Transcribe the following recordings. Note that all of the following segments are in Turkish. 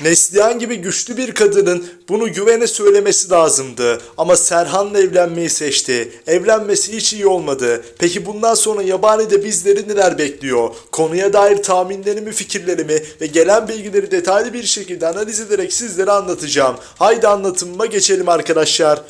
Neslihan gibi güçlü bir kadının bunu güvene söylemesi lazımdı. Ama Serhan'la evlenmeyi seçti. Evlenmesi hiç iyi olmadı. Peki bundan sonra Yabani'de bizleri neler bekliyor? Konuya dair tahminlerimi, fikirlerimi ve gelen bilgileri detaylı bir şekilde analiz ederek sizlere anlatacağım. Haydi anlatımıma geçelim arkadaşlar.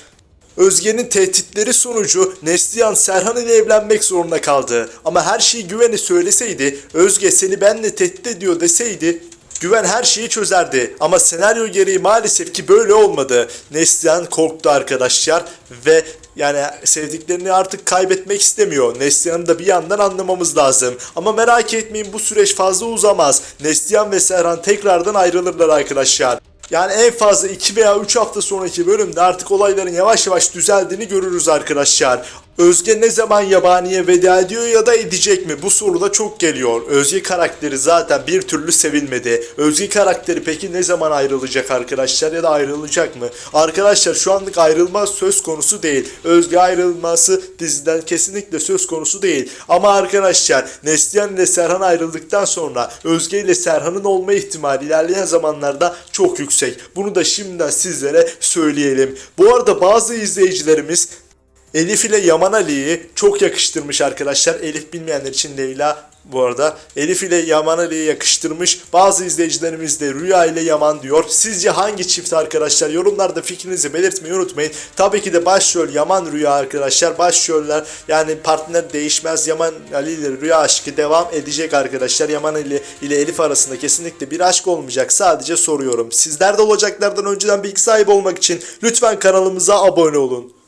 Özge'nin tehditleri sonucu Neslihan Serhan ile evlenmek zorunda kaldı. Ama her şeyi Güven'e söyleseydi, Özge seni benle tehdit ediyor deseydi Güven her şeyi çözerdi ama senaryo gereği maalesef ki böyle olmadı. Neslihan korktu arkadaşlar ve yani sevdiklerini artık kaybetmek istemiyor. Neslihan'ı da bir yandan anlamamız lazım. Ama merak etmeyin bu süreç fazla uzamaz. Neslihan ve Serhan tekrardan ayrılırlar arkadaşlar. Yani en fazla 2 veya 3 hafta sonraki bölümde artık olayların yavaş yavaş düzeldiğini görürüz arkadaşlar. Özge ne zaman yabaniye veda ediyor ya da edecek mi? Bu soru da çok geliyor. Özge karakteri zaten bir türlü sevilmedi. Özge karakteri peki ne zaman ayrılacak arkadaşlar ya da ayrılacak mı? Arkadaşlar şu anlık ayrılma söz konusu değil. Özge ayrılması diziden kesinlikle söz konusu değil. Ama arkadaşlar Neslihan ile Serhan ayrıldıktan sonra Özge ile Serhan'ın olma ihtimali ilerleyen zamanlarda çok yüksek. Bunu da şimdiden sizlere söyleyelim. Bu arada bazı izleyicilerimiz Elif ile Yaman Ali'yi çok yakıştırmış arkadaşlar. Elif bilmeyenler için Leyla bu arada. Elif ile Yaman Ali'yi yakıştırmış. Bazı izleyicilerimiz de Rüya ile Yaman diyor. Sizce hangi çift arkadaşlar? Yorumlarda fikrinizi belirtmeyi unutmayın. Tabii ki de başrol Yaman Rüya arkadaşlar. Başroller yani partner değişmez. Yaman Ali ile Rüya aşkı devam edecek arkadaşlar. Yaman Ali ile Elif arasında kesinlikle bir aşk olmayacak. Sadece soruyorum. Sizler de olacaklardan önceden bilgi sahibi olmak için lütfen kanalımıza abone olun.